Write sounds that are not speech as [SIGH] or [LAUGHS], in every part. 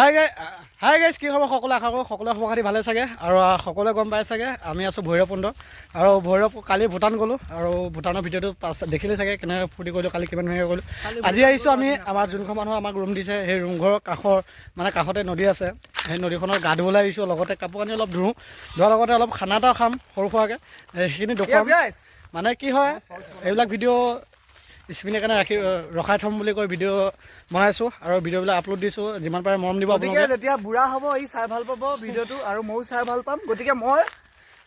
হাই গাই hi guys কি খবৰ? সকলোৱে আশা কৰোঁ সকলোৱে খবৰ খাতি ভালে চাগে। আৰু সকলোৱে গম পাই চাগে আমি আছোঁ ভৈৰৱকুণ্ড। আৰু ভৈৰৱ কালি ভূটান গ'লোঁ। আৰু ভূটানৰ ভিডিঅ'টো পাছ দেখিলে চাগে কেনেকৈ ফূৰ্তি কৰিলোঁ কালি কিমান ধুনীয়াকৈ কৰিলোঁ আজি আহিছোঁ আমি আমাৰ যোনখন মানুহ আমাক ৰুম দিছে সেই ৰুমঘৰৰ কাষৰ মানে কাষতে নদী আছে সেই নদীখনত গা ধুবলৈ আহিছোঁ লগতে কাপোৰ কানি অলপ ধুওঁ। ধোৱাৰ লগতে অলপ খানা এটাও খাম সৰু সুৰাকৈ। সেইখিনি দেখুৱাম। মানে কি হয় এইবিলাক ভিডিঅ' স্পিনে কাৰণে ৰাখি ৰখাই থ'ম বুলি কৈ ভিডিঅ' বনাইছোঁ আৰু ভিডিঅ'বিলাক আপলোড দিছোঁ যিমান পাৰে মৰম দিব আপোনালোকে। যেতিয়া বুঢ়া হ'ব ই চাই ভাল পাব ভিডিঅ'টো আৰু ময়ো চাই ভাল পাম। গতিকে মই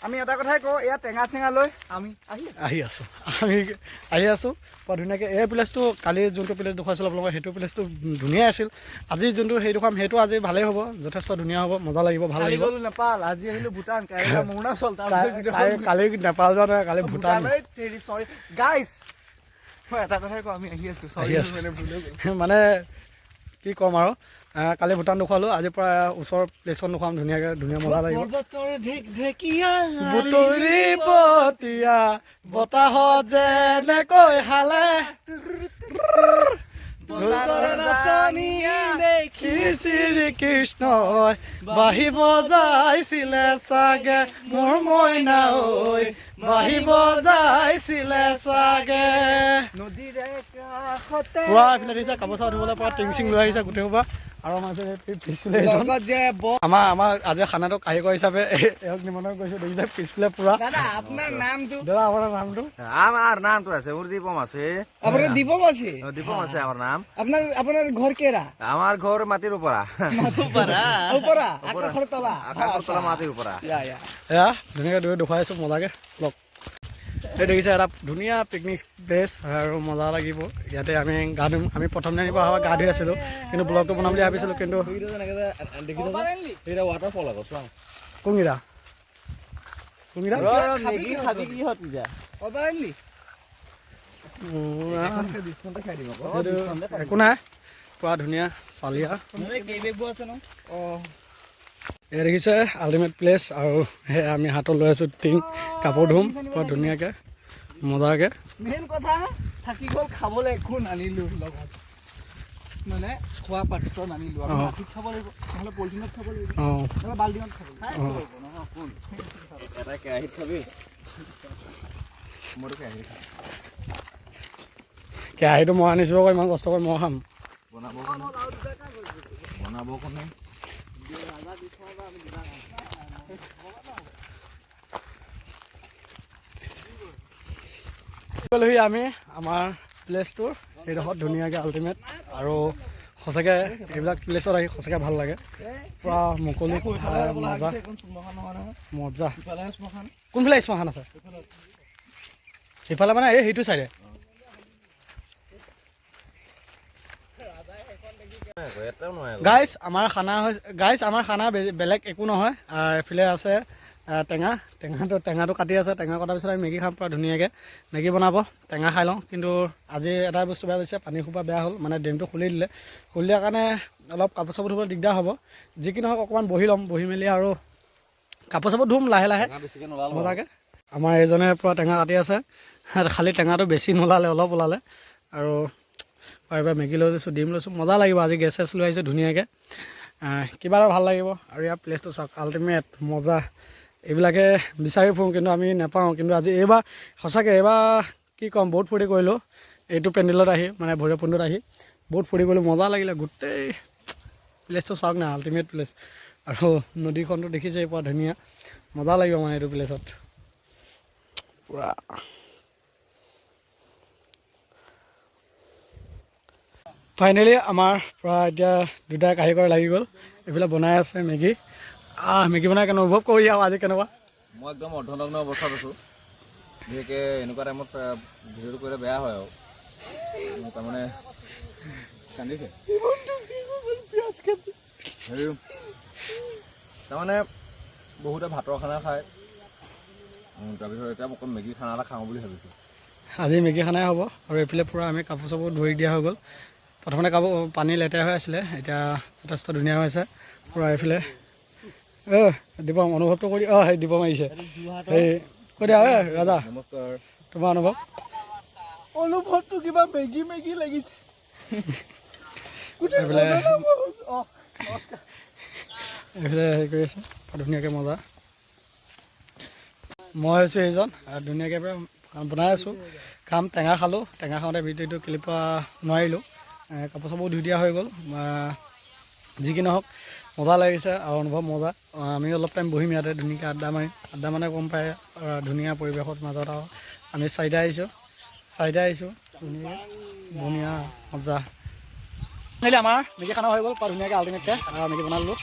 আমি এটা কথাই কওঁ এয়া টেঙা চেঙা লৈ আমি আহি আছোঁ। আহি আছোঁ। আমি আহি আছোঁ। বৰ ধুনীয়াকৈ এই প্লেচটো কালি যোনটো প্লেচ দেখুৱাইছিলোঁ আপোনালোকক সেইটো প্লেচটো ধুনীয়াই আছিল। আজি যোনটো সেইটো খাম সেইটো আজি ভালেই হ'ব যথেষ্ট ধুনীয়া হ'ব মজা লাগিব ভাল লাগিব। নেপাল আজি আহিলো ভূটান [LAUGHS] অৰুণাচল কালি- নেপাল যোৱা নাই কালি ভূটান। গাইছ মই এটা কথাই কওঁ আমি আহি আছোঁ আহি চৰি আছোঁ। মানে কি ক'ম আৰু কালি ভূটান দেখুৱালোঁ আজিৰ পৰা ওচৰৰ প্লেচখন দেখুৱাম ধুনীয়াকৈ ধুনীয়া মজা লাগিব বুটলি পতিয়া বতাহত যেনেকৈ হালে বতাহৰ নাচনি দেখি কি শ্ৰীকৃষ্ণই বাঢ়িব যাইছিলে চাগে মোৰ মইনা ঐ বাঢ়িব যাইছিলে চাগে। নদীৰে কাষতে পুৰা এইফালে দেখিছে কাপোৰ চাপোৰ ধুবলৈ পৰা টিং চিং লৈ আহিছে গোটেই সোপা আৰু আমাৰ পিছফালে আমাৰ আমাৰ আজি খানাটো কাৰিকৰ হিচাপে এওঁক নিমন্ত্ৰণ কৰিছোঁ। দেখিছে পিছফালে পুৰা। আপোনাৰ নামটো? দাদা আপোনাৰ নামটো? আমার নাম তো আছে ওর দীপম আছে। আপোনাৰ দীপক আছে? দীপম আছে আমার নাম। আপোনাৰ আপোনাৰ ঘৰ কেৰা? আমার ঘর মাটির উপরা ওপৰা? আকাশৰ তলা। আকাশের তলা মাটির উপরা ইয়া ইয়া এয়া ধুনীয়াকৈ দৈ দেখুৱাইছোঁ মজাকৈ। লগ এই দেখিছে এটা ধুনীয়া পিকনিক প্লেচ আৰু মজা লাগিব। ইয়াতে আমি গা ধুম আমি প্ৰথম দিনৰ পৰা গা ধুই আছিলোঁ কিন্তু ব্লগটো বনাম বুলি ভাবিছিলোঁ কিন্তু এটা ওয়াটারফল আছে চোৱা। কোনকেইটা? কোনকেইটা? মেগি খাবি কি হত যা অবাৰ আনিলি উম, আহ, সেইটো একো নাই। পুৰা ধুনীয়া চালিয়া। অঁ। এয়া দেখিছে আল্টিমেট প্লেচ আৰু সেয়া আমি হাতত লৈ আছোঁ টিং কাপোৰ ধুম পুৰা ধুনীয়াকৈ মজাকৈ। মেইন কথা থাকি গ'ল খাবলৈ একো নানিলোঁ লগত। মানে খোৱা পাত্ৰ নানিলোঁ। আমি মাটিত খাব লাগিব নহ'লে পলিথিনত খাব লাগিব। নহ'লে বাল্টিঙত খাব লাগিব। এটা কেৰাহীত খাবি। কেৰাহীত খাম। কেৰাহীটো মই আনিছোঁ আকৌ ইমান কষ্ট কৰি মই খাম। বনাব বনাব কোনে? গ'লোহি আমি আমাৰ প্লেচটোৰ সেইডোখৰত ধুনীয়াকৈ আল্টিমেট আৰু সঁচাকৈ এইবিলাক প্লেচত আহি সঁচাকৈ ভাল লাগে। পূৰা মুকলি মজা। মজা। কোনফালে শ্মশান আছে? সিফালে মানে এই সেইটো চাইডে এটাও নহয় গাইজ আমাৰ খানা হৈছে গাইজ আমাৰ খানা বেলেগ একো নহয়। এইফালে আছে টেঙা। টেঙাটো টেঙাটো কাটি আছে। টেঙা কটাৰ পিছত আমি মেগী খাম পূৰা ধুনীয়াকৈ। মেগী বনাব টেঙা খাই লওঁ। কিন্তু আজি এটা বস্তু বেয়া হৈছে পানী সোপা বেয়া হ'ল। মানে ড্ৰেমটো খুলি দিলে। খুলি দিয়াৰ কাৰণে অলপ কাপোৰ চাপোৰ ধুবলৈ দিগদাৰ হ'ব। যি কি নহওক অকণমান বহি ল'ম বহি মেলি আৰু কাপোৰ চাপোৰ ধুম লাহে লাহে। নোলালো মজাকৈ। আমাৰ এইজনে পূৰা টেঙা কাটি আছে। খালি টেঙাটো বেছি নোলালে অলপ ওলালে। আৰু এবাৰ মেগী লৈ লৈছোঁ ডিম লৈছোঁ। মজা লাগিব আজি গেছ চেছ লৈ আহিছোঁ ধুনীয়াকৈ। কিবা এটা ভাল লাগিব। আৰু ইয়াৰ প্লেচটো চাওক আল্টিমেট মজা। এইবিলাকে বিচাৰি ফুৰোঁ কিন্তু আমি নাপাওঁ। কিন্তু আজি এইবাৰ সঁচাকৈ এইবাৰ কি ক'ম বহুত ফূৰ্তি কৰিলোঁ। এইটো পেণ্ডেলত আহি মানে ভৈৰৱকুণ্ডত আহি বহুত ফূৰ্তি কৰিলোঁ। মজা লাগিলে গোটেই প্লেচটো চাওক না আল্টিমেট প্লেচ আৰু নদীখনটো দেখিছে পুৰা ধুনীয়া। মজা লাগিব মানে এইটো প্লেচত পূৰা। ফাইনেলি আমাৰ পৰা এতিয়া দুটা কাৰিকৰ লাগি গ'ল। এইফালে বনাই আছে মেগী। আহ মেগী বনাই কেনে অনুভৱ কৰি আৰু আজি কেনেকুৱা? মই একদম অৰ্ধনগ্ন অৱস্থাত আছোঁ। বিশেষকৈ এনেকুৱা টাইমত ভিডিঅ'টো কৰিলে বেয়া হয় আৰু। তাৰমানে কান্দিছে। হেৰি তাৰমানে বহুতে ভাতৰ খানা খায়। তাৰপিছত এতিয়া অকণ মেগী খানা এটা খাওঁ বুলি ভাবিছোঁ। আজি মেগী খানাই হ'ব। আৰু এইফালে পূৰা আমি কাপোৰ চাপোৰ ধৰি দিয়া হৈ গ'ল। প্ৰথমতে কাপোৰ পানী লেতেৰা হৈ আছিলে এতিয়া যথেষ্ট ধুনীয়া হৈ আছে পূৰা এইফালে। অ' দিবম অনুভৱটো কৰি অঁ সেই দিব মাৰিছে। সেই কৈ দিয়া ঐ ৰাজা নমস্কাৰ তোমাৰ অনুভৱ? অনুভৱটো কিবা মেগী মেগী লাগিছে। এইফালে এইফালে হেৰি কৰি আছে বৰ ধুনীয়াকৈ মজা। মই হৈছোঁ এইজন আৰু ধুনীয়াকৈ বনাই আছোঁ। খাম টেঙা খালোঁ টেঙা খাওঁতে ভিডিঅ'টো ক্লিপ নোৱাৰিলোঁ। কাপোৰ চাপোৰ ধুই দিয়া হৈ গ'ল। যি কি নহওক, মজা লাগিছে আৰু অনুভৱ মজা। আমি অলপ টাইম বহিম ইয়াতে, ধুনীয়াকৈ আড্ডা মাৰিম আড্ডা মানে গম পায় ধুনীয়া পৰিৱেশৰ মাজত আৰু আমি চাৰিটা আহিছোঁ। চাৰিটা আহিছোঁ। ধুনীয়াকৈ, ধুনীয়া, মজা। ফাইনেলি আমাৰ মেগী খানা হৈ গ'ল পুৰা ধুনীয়াকৈ আল্টিমেটকৈ মেগী বনালোঁ।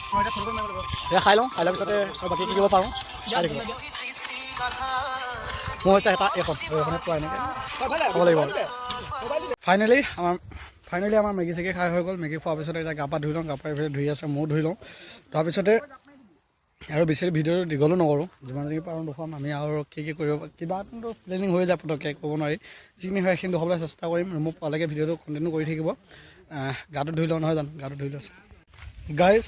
এয়া খাই লওঁ, খাই লোৱাৰ পিছতে বাকী কি কৰিব পাৰোঁ। খাই থাকিব। মোৰ হৈছে এটা এইখন এইখনে পোৱা এনেকৈ। খাব ফাইনেলি আমাৰ ফাইনেলি আমাৰ মেগী চেগী খাই হৈ গ'ল। মেগী খোৱাৰ পিছতে এতিয়া গা পা ধুই লওঁ গা পা ধুই আছে ময়ো ধুই লওঁ। ধোৱাৰ পিছতে আৰু বেছি ভিডিঅ'টো দীঘলো নকৰোঁ। যিমান যি পাৰোঁ দেখুৱাম আমি আৰু কি কি কৰিব কিবা এটাতো প্লেনিং হৈ যায় পটককৈ ক'ব নোৱাৰি। যিখিনি হয়, সেইখিনি দেখুৱাবলৈ চেষ্টা কৰিম। ৰুমত পোৱালৈকে ভিডিঅ'টো কণ্টিনিউ কৰি থাকিব। গাটো ধুই লওঁ নহয় জানো? গাটো ধুই লৈছোঁ গাইজ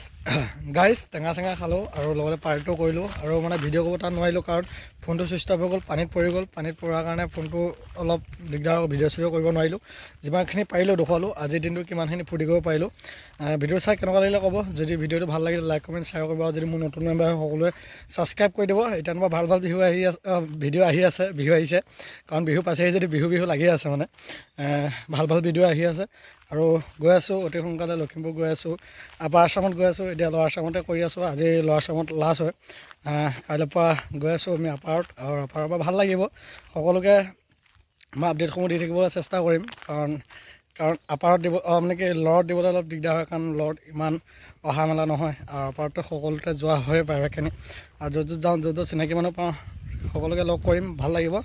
গাইজ [CLEARS THROAT] টেঙা চেঙা খালোঁ আৰু লগতে পাৰ্টিও কৰিলোঁ আৰু মানে ভিডিঅ' কৰিব তাত নোৱাৰিলোঁ কাৰণ ফোনটো চুইচ অফ হৈ গ'ল, পানীত পৰি গ'ল, পানীত পৰাৰ কাৰণে ফোনটো অলপ দিগদাৰ ভিডিঅ' চিডিঅ' কৰিব নোৱাৰিলোঁ। যিমানখিনি পাৰিলোঁ দেখুৱালোঁ, আজিৰ দিনটো কিমানখিনি ফূৰ্তি কৰিব পাৰিলোঁ। ভিডিঅ' চাই কেনেকুৱা লাগিলে ক'ব? যদি ভিডিঅ'টো ভালো লাগিলে লাইক কমেণ্ট শ্বেয়াৰ কৰিব আৰু যদি মোৰ নতুন মেম্বাৰ সকলোৱে ছাবস্ক্ৰাইব কৰি দিব। এতিয়া তোমাৰ ভালো ভালো বিহু আহি আছে ভিডিঅ' আহি আছে, বিহু আহিছে। কাৰণ বিহু পাইছেহি যদি বিহু বিহু লাগি আছে মানে। ভালো ভালো ভিডিঅ' আহি আছে। আৰু গৈ আছোঁ অতি সোনকালে লখিমপুৰ গৈ আছোঁ। আপাৰ আছামত গৈ আছোঁ এতিয়া লৱাৰ আছামতে কৰি আছোঁ আজি লৱাৰ আছামত লাষ্ট হয়। আহ, কাইলৈৰ পৰা গৈ আছোঁ আমি আপাৰত আৰু আপাৰৰ পৰা ভাল লাগিব। সকলোকে মই আপডেটসমূহ দি থাকিবলৈ চেষ্টা কৰিম কাৰণ কাৰণ আপাৰত দিব মানে কি লৰত দিবলৈ অলপ দিগদাৰ হয় কাৰণ লৰত ইমান অহা মেলা নহয় আৰু আপাৰতো সকলোতে যোৱা হয়ে প্ৰায়ভাগখিনি আৰু য'ত য'ত যাওঁ য'ত য'ত চিনাকি মানুহ পাওঁ সকলোকে লগ কৰিম ভাল লাগিব।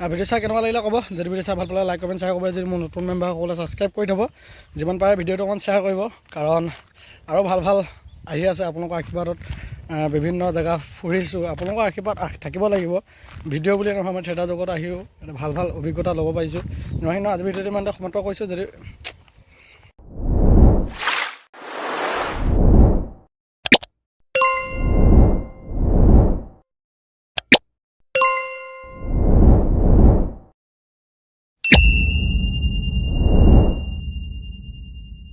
আৰু ভিডিঅ' চাই কেনেকুৱা লাগিলে ক'ব? যদি ভিডিঅ' চাই ভাল পালে লাইক কমেণ্ট শ্বেয়াৰ কৰিব। যদি মোৰ নতুন মেম্বাৰ সকলোৱে ছাবস্ক্ৰাইব কৰি থ'ব যিমান পাৰে ভিডিঅ'টো অকণমান শ্বেয়াৰ কৰিব। কাৰণ আৰু ভাল ভাল আহি আছে আপোনালোকৰ আশীৰ্বাদত। বিভিন্ন জেগা ফুৰিছোঁ আপোনালোকৰ আশীৰ্বাদ থাকিব লাগিব। ভিডিঅ' বুলিয়ে নহয় মই থিয়েটাৰ জগত আহিও ভাল ভাল অভিজ্ঞতা ল'ব পাৰিছোঁ। নোৱাৰি ন আজি ভিডিঅ'টো ইমানতে সমাপ্ত কৰিছোঁ যদি